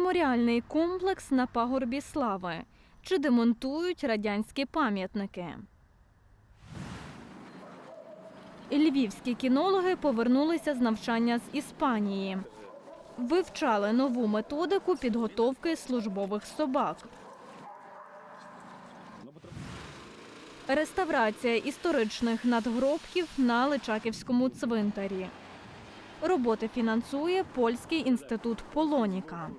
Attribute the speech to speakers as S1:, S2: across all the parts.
S1: Меморіальний комплекс на пагорбі слави. Чи демонтують радянські пам'ятники? Львівські кінологи повернулися з навчання з Іспанії. Вивчали нову методику підготовки службових собак. Реставрація історичних надгробків на Личаківському цвинтарі. Роботи фінансує Польський інститут Полоніка.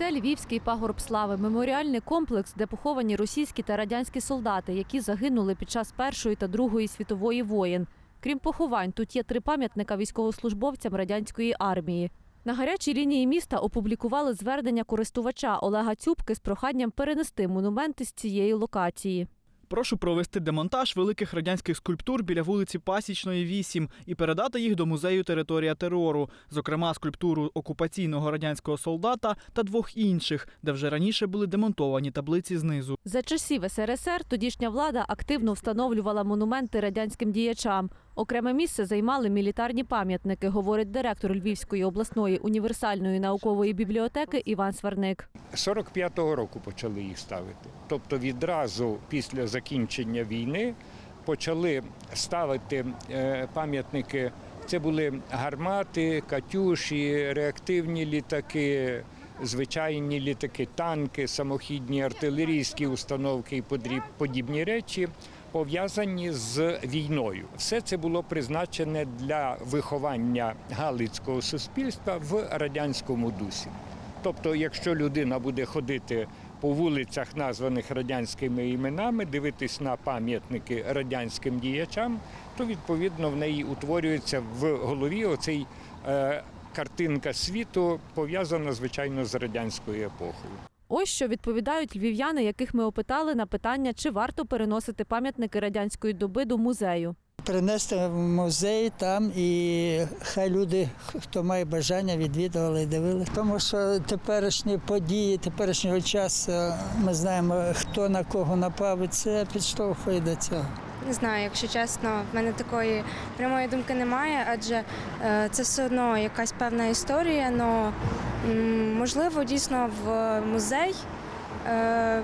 S2: Це Львівський пагорб слави, меморіальний комплекс, де поховані російські та радянські солдати, які загинули під час Першої та Другої світової воєн. Крім поховань, тут є три пам'ятника військовослужбовцям радянської армії. На гарячій лінії міста опублікували звернення користувача Олега Цюбки з проханням перенести монументи з цієї локації.
S3: Прошу провести демонтаж великих радянських скульптур біля вулиці Пасічної, 8 і передати їх до музею Територія терору, зокрема скульптуру окупаційного радянського солдата та двох інших, де вже раніше були демонтовані таблиці знизу.
S2: За часів СРСР тодішня влада активно встановлювала монументи радянським діячам. Окреме місце займали мілітарні пам'ятники, говорить директор Львівської обласної універсальної наукової бібліотеки Іван Сварник.
S4: 45-го року почали їх ставити. Тобто відразу після закінчення війни почали ставити е, пам'ятники. Це були гармати, катюші, реактивні літаки, звичайні літаки, танки, самохідні артилерійські установки і подібні речі. Пов'язані з війною, все це було призначене для виховання галицького суспільства в радянському дусі. Тобто, якщо людина буде ходити по вулицях, названих радянськими іменами, дивитись на пам'ятники радянським діячам, то відповідно в неї утворюється в голові оцей е, картинка світу, пов'язана звичайно з радянською епохою.
S2: Ось що відповідають львів'яни, яких ми опитали на питання, чи варто переносити пам'ятники радянської доби до музею.
S5: Принести в музей там і хай люди, хто має бажання, відвідували і дивили. Тому що теперішні події, теперішнього часу ми знаємо, хто на кого напав, і це підштовхує до цього.
S6: Не знаю, якщо чесно, в мене такої прямої думки немає, адже е, це все одно якась певна історія. М, можливо, дійсно в музей, е,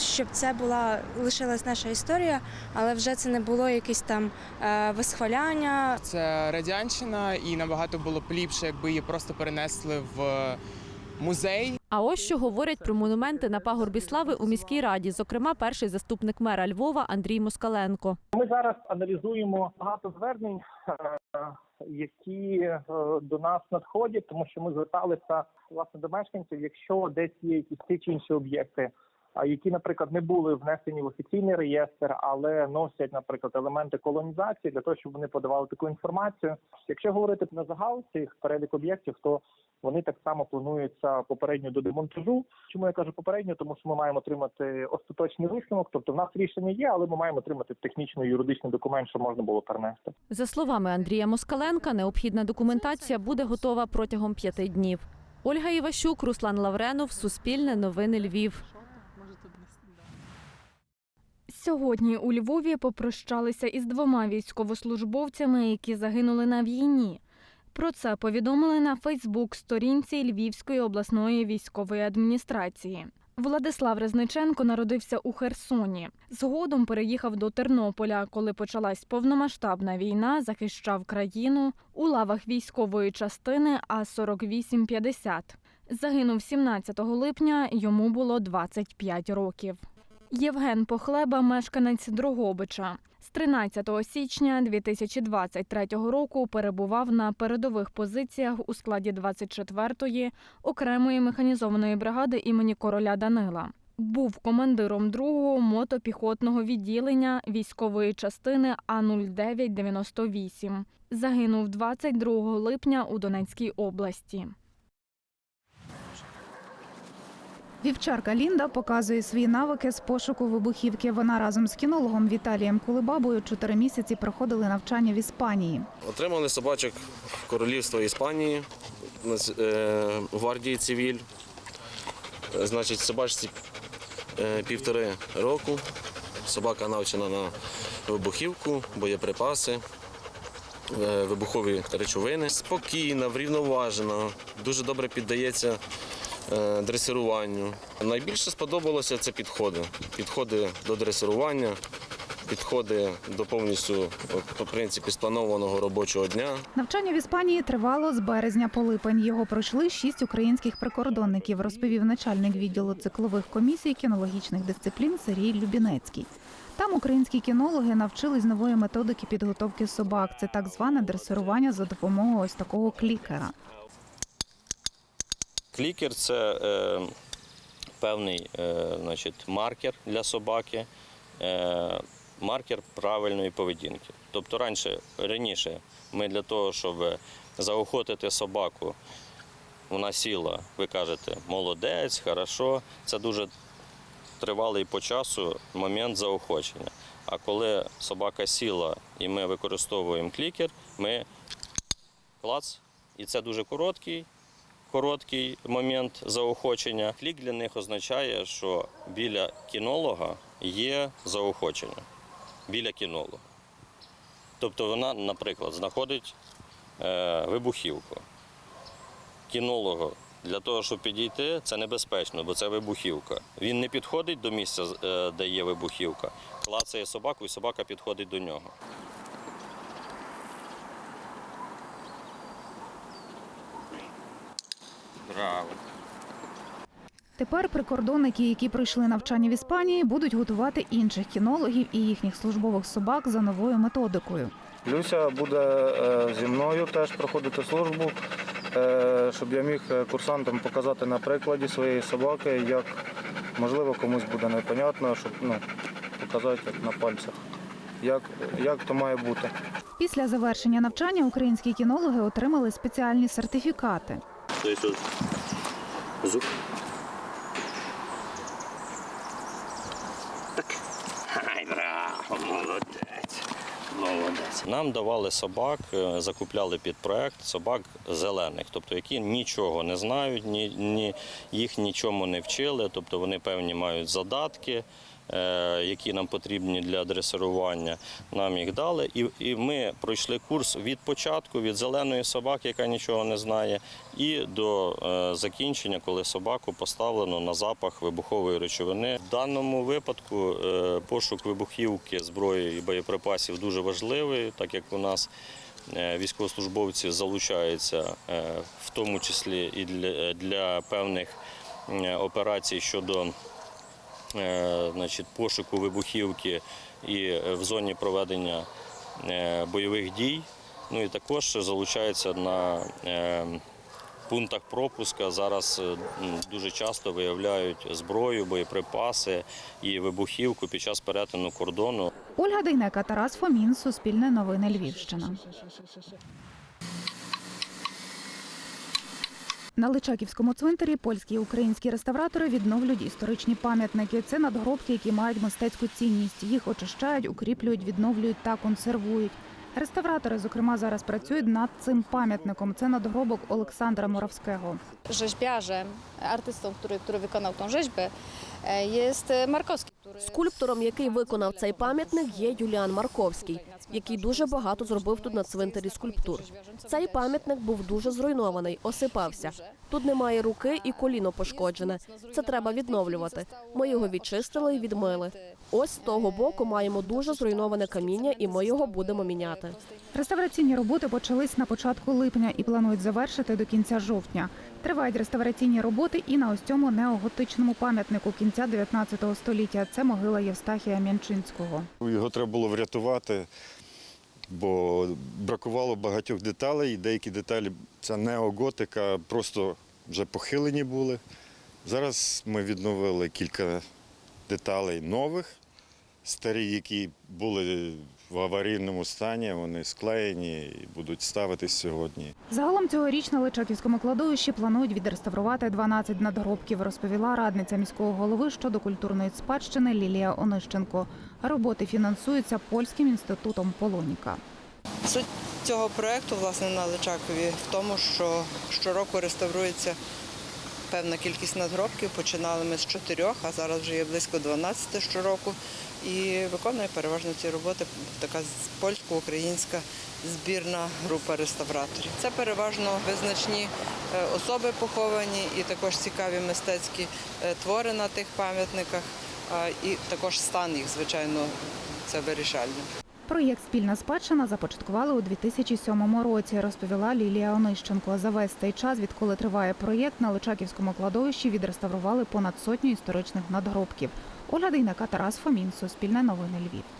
S6: щоб це була лишилась наша історія, але вже це не було якесь там е, висхваляння.
S7: Це радянщина, і набагато було б ліпше, якби її просто перенесли в музей.
S2: А ось що говорять про монументи на пагорбі слави у міській раді, зокрема, перший заступник мера Львова Андрій Москаленко.
S8: Ми зараз аналізуємо багато звернень, е, які е, до нас надходять, тому що ми зверталися власне до мешканців, якщо десь є якісь ті чи інші об'єкти, які, наприклад, не були внесені в офіційний реєстр, але носять, наприклад, елементи колонізації для того, щоб вони подавали таку інформацію. Якщо говорити на загал цих перелік об'єктів, то вони так само плануються попередньо до демонтажу. Чому я кажу попередньо? Тому що ми маємо отримати остаточний висновок. Тобто, в нас рішення є, але ми маємо отримати технічний юридичний документ, що можна було перенести.
S2: За словами Андрія Москаленка, необхідна документація буде готова протягом п'яти днів. Ольга Іващук, Руслан Лавренов, Суспільне новини Львів.
S1: Сьогодні у Львові попрощалися із двома військовослужбовцями, які загинули на війні. Про це повідомили на Фейсбук-сторінці Львівської обласної військової адміністрації. Владислав Резниченко народився у Херсоні. Згодом переїхав до Тернополя, коли почалась повномасштабна війна, захищав країну у лавах військової частини А-4850. Загинув 17 липня, йому було 25 років. Євген Похлеба, мешканець Дрогобича. З 13 січня 2023 року перебував на передових позиціях у складі 24-ї окремої механізованої бригади імені короля Данила. Був командиром другого мотопіхотного відділення військової частини А-0998. Загинув 22 липня у Донецькій області.
S9: Вівчарка Лінда показує свої навики з пошуку вибухівки. Вона разом з кінологом Віталієм Кулебабою чотири місяці проходили навчання в Іспанії.
S10: Отримали собачок Королівства Іспанії е, гвардії цивіль. Значить, собачці е, півтори року. Собака навчена на вибухівку, боєприпаси. е, вибухові речовини. Спокійна, врівноважена, дуже добре піддається дресируванню. Найбільше сподобалося це підходи. Підходи до дресирування, підходи до повністю по принципі спланованого робочого дня.
S9: Навчання в Іспанії тривало з березня по липень. Його пройшли шість українських прикордонників, розповів начальник відділу циклових комісій кінологічних дисциплін Сергій Любінецький. Там українські кінологи навчились нової методики підготовки собак. Це так зване дресирування за допомогою ось такого клікера.
S11: Клікер це е, певний е, значить, маркер для собаки, е, маркер правильної поведінки. Тобто раніше, раніше ми для того, щоб заохотити собаку, вона сіла, ви кажете, молодець, хорошо. Це дуже тривалий по часу момент заохочення. А коли собака сіла і ми використовуємо клікер, ми клац, і це дуже короткий короткий момент заохочення. Клік для них означає, що біля кінолога є заохочення. Біля кінолога. Тобто вона, наприклад, знаходить е, вибухівку. Кінологу для того, щоб підійти, це небезпечно, бо це вибухівка. Він не підходить до місця, е, де є вибухівка, клацає собаку, і собака підходить до нього. Браво.
S9: Тепер прикордонники, які пройшли навчання в Іспанії, будуть готувати інших кінологів і їхніх службових собак за новою методикою.
S12: Люся буде е, зі мною теж проходити службу, е, щоб я міг е, курсантам показати на прикладі своєї собаки, як можливо комусь буде непонятно, щоб ну, показати як на пальцях, як, як то має бути.
S9: Після завершення навчання українські кінологи отримали спеціальні сертифікати.
S11: Тобто зуб. Так. Ай, браво, молодець. Молодець. Нам давали собак, е, закупляли під проект собак зелених, тобто які нічого не знають, ні, ні, їх нічому не вчили, тобто вони певні мають задатки. Е, Які нам потрібні для дресирування, нам їх дали, і, і ми пройшли курс від початку, від зеленої собаки, яка нічого не знає, і до е, закінчення, коли собаку поставлено на запах вибухової речовини. В даному випадку е, пошук вибухівки, зброї і боєприпасів дуже важливий, так як у нас військовослужбовці залучаються, в тому числі і для, для певних операцій щодо значить, пошуку вибухівки і е, в зоні проведення е, бойових дій. Ну і також залучаються на е, пунктах пропуска. Зараз е, дуже часто виявляють зброю, боєприпаси і вибухівку під час перетину кордону.
S9: Ольга Дейнека, Тарас Фомін, Суспільне новини Львівщина. На Личаківському цвинтарі польські і українські реставратори відновлюють історичні пам'ятники. Це надгробки, які мають мистецьку цінність. Їх очищають, укріплюють, відновлюють та консервують. Реставратори, зокрема, зараз працюють над цим пам'ятником. Це надгробок Олександра Моравського.
S13: rzeźbiarzem, artystą, który, który wykonał tą rzeźbę, e, jest Markowski. Który
S14: Скульптором, який виконав цей пам'ятник, є Юліан Марковський, який дуже багато зробив тут на цвинтарі скульптур. Цей пам'ятник був дуже зруйнований, осипався. Тут немає руки і коліно пошкоджене. Це треба відновлювати. Ми його відчистили і відмили. Ось з того боку маємо дуже зруйноване каміння, і ми його будемо міняти.
S9: Реставраційні роботи почались на початку липня і планують завершити до кінця жовтня. Тривають реставраційні роботи і на ось цьому неоготичному пам'ятнику кінця 19 століття. Це могила Євстахія Мянчинського.
S15: Його треба було врятувати, бо бракувало багатьох деталей. і Деякі деталі, ця неоготика, просто вже похилені були. Зараз ми відновили кілька деталей нових, старі, які були в аварійному стані, вони склеєні і будуть ставитись сьогодні.
S9: Загалом цьогоріч на Личаківському кладовищі планують відреставрувати 12 надгробків, розповіла радниця міського голови щодо культурної спадщини Лілія Онищенко. Роботи фінансуються польським інститутом Полоніка.
S16: Суть цього проекту, власне, на Личакові в тому, що щороку реставрується певна кількість надгробків. Починали ми з чотирьох, а зараз вже є близько 12 щороку. І виконує переважно ці роботи така польсько-українська збірна група реставраторів. Це переважно визначні е, особи поховані і також цікаві мистецькі е, твори на тих пам'ятниках, і також стан їх, звичайно, це вирішальне.
S9: Проєкт Спільна спадщина започаткували у 2007 році, розповіла Лілія Онищенко. За весь цей час, відколи триває проєкт, на Личаківському кладовищі відреставрували понад сотню історичних надгробків. Оля Дейнака, Тарас Фомін, Суспільне новини Львів.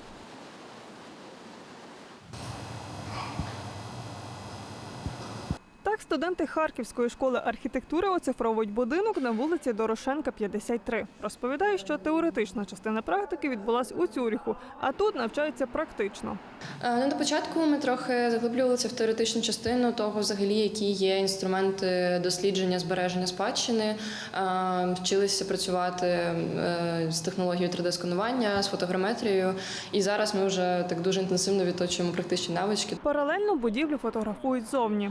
S17: Так, студенти Харківської школи архітектури оцифровують будинок на вулиці Дорошенка, 53. Розповідає, що теоретична частина практики відбулась у Цюріху, а тут навчаються практично.
S18: Е, Ну, на початку ми трохи заглиблювалися в теоретичну частину того, взагалі, які є інструменти дослідження збереження спадщини. Е, Вчилися працювати е, з технологією 3D-сканування, з фотограметрією. І зараз ми вже так дуже інтенсивно відточуємо практичні навички.
S17: Паралельно будівлю фотографують зовні.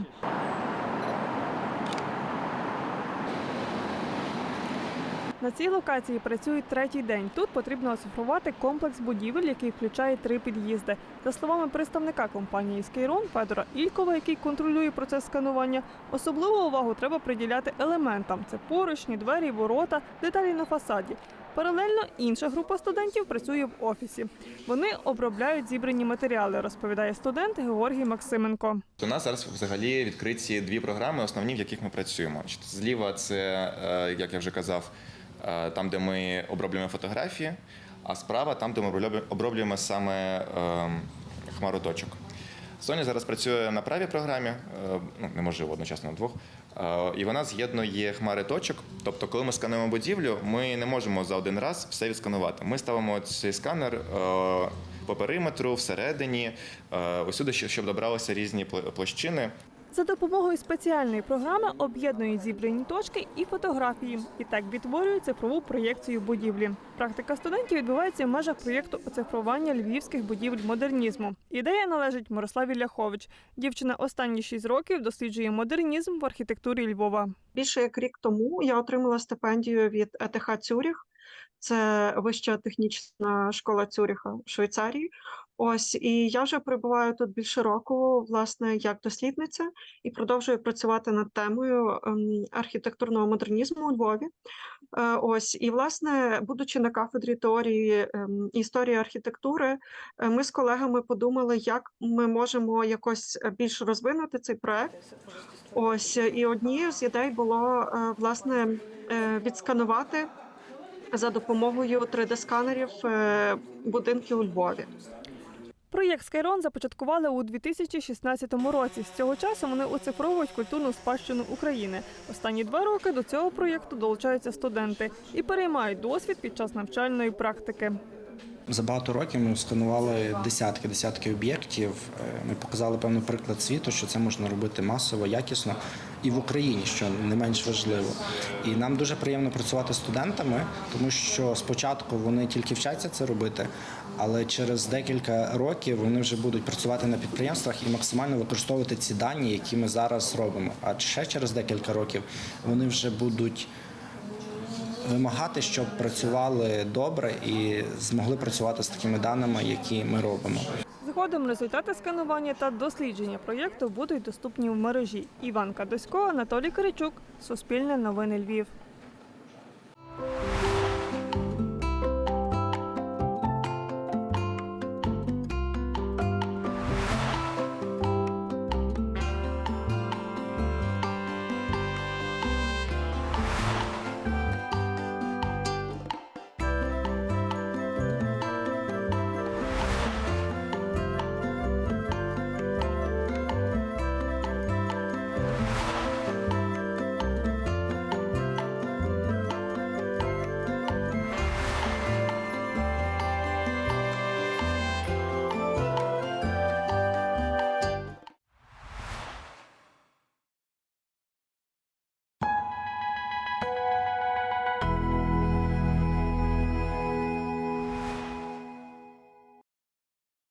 S17: На цій локації працюють третій день. Тут потрібно оцифрувати комплекс будівель, який включає три під'їзди. За словами представника компанії Скейрон Федора Ількова, який контролює процес сканування, особливу увагу треба приділяти елементам: це поручні, двері, ворота, деталі на фасаді. Паралельно інша група студентів працює в офісі. Вони обробляють зібрані матеріали, розповідає студент Георгій Максименко.
S19: У нас зараз взагалі відкриті дві програми, основні, в яких ми працюємо. Зліва це, е, як я вже казав, там, де ми оброблюємо фотографії, а справа там, де ми оброблюємо саме е, хмару точок. Соня зараз працює на правій програмі, е, ну неможливо одночасно на двох. е, І вона з'єднує хмари точок. Тобто, коли ми скануємо будівлю, ми не можемо за один раз все відсканувати. Ми ставимо цей сканер е, по периметру, всередині, е, усюди, щоб добралися різні площини.
S17: За допомогою спеціальної програми об'єднують зібрані точки і фотографії, і так відтворюють цифрову проєкцію будівлі. Практика студентів відбувається в межах проєкту оцифрування львівських будівель модернізму. Ідея належить Мирославі Ляхович. Дівчина останні шість років досліджує модернізм в архітектурі Львова.
S20: Більше як рік тому я отримала стипендію від ЕТХ Цюріх. Це вища технічна школа Цюріха в Швейцарії. Ось і я вже перебуваю тут більше року, власне, як дослідниця, і продовжую працювати над темою ем, архітектурного модернізму у Львові. Е, Ось і власне, будучи на кафедрі теорії ем, історії архітектури, е, ми з колегами подумали, як ми можемо якось е, більш розвинути цей проект. Ось і однією з ідей було власне відсканувати за допомогою 3D-сканерів е, будинки у Львові.
S17: Проєкт Скайрон започаткували у 2016 році. З цього часу вони оцифровують культурну спадщину України. Останні два роки до цього проєкту долучаються студенти і переймають досвід під час навчальної практики.
S21: За багато років ми сканували десятки десятки об'єктів. Е, Ми показали певний приклад світу, що це можна робити масово, якісно і в Україні, що не менш важливо. І нам дуже приємно працювати з студентами, тому що спочатку вони тільки вчаться це робити, але через декілька років вони вже будуть працювати на підприємствах і максимально використовувати ці дані, які ми зараз робимо. А ще через декілька років вони вже будуть вимагати, щоб працювали добре і змогли працювати з такими даними, які ми робимо.
S17: Згодом результати сканування та дослідження проєкту будуть доступні в мережі. Іван Кадосько, Анатолій Киричук, Суспільне новини Львів.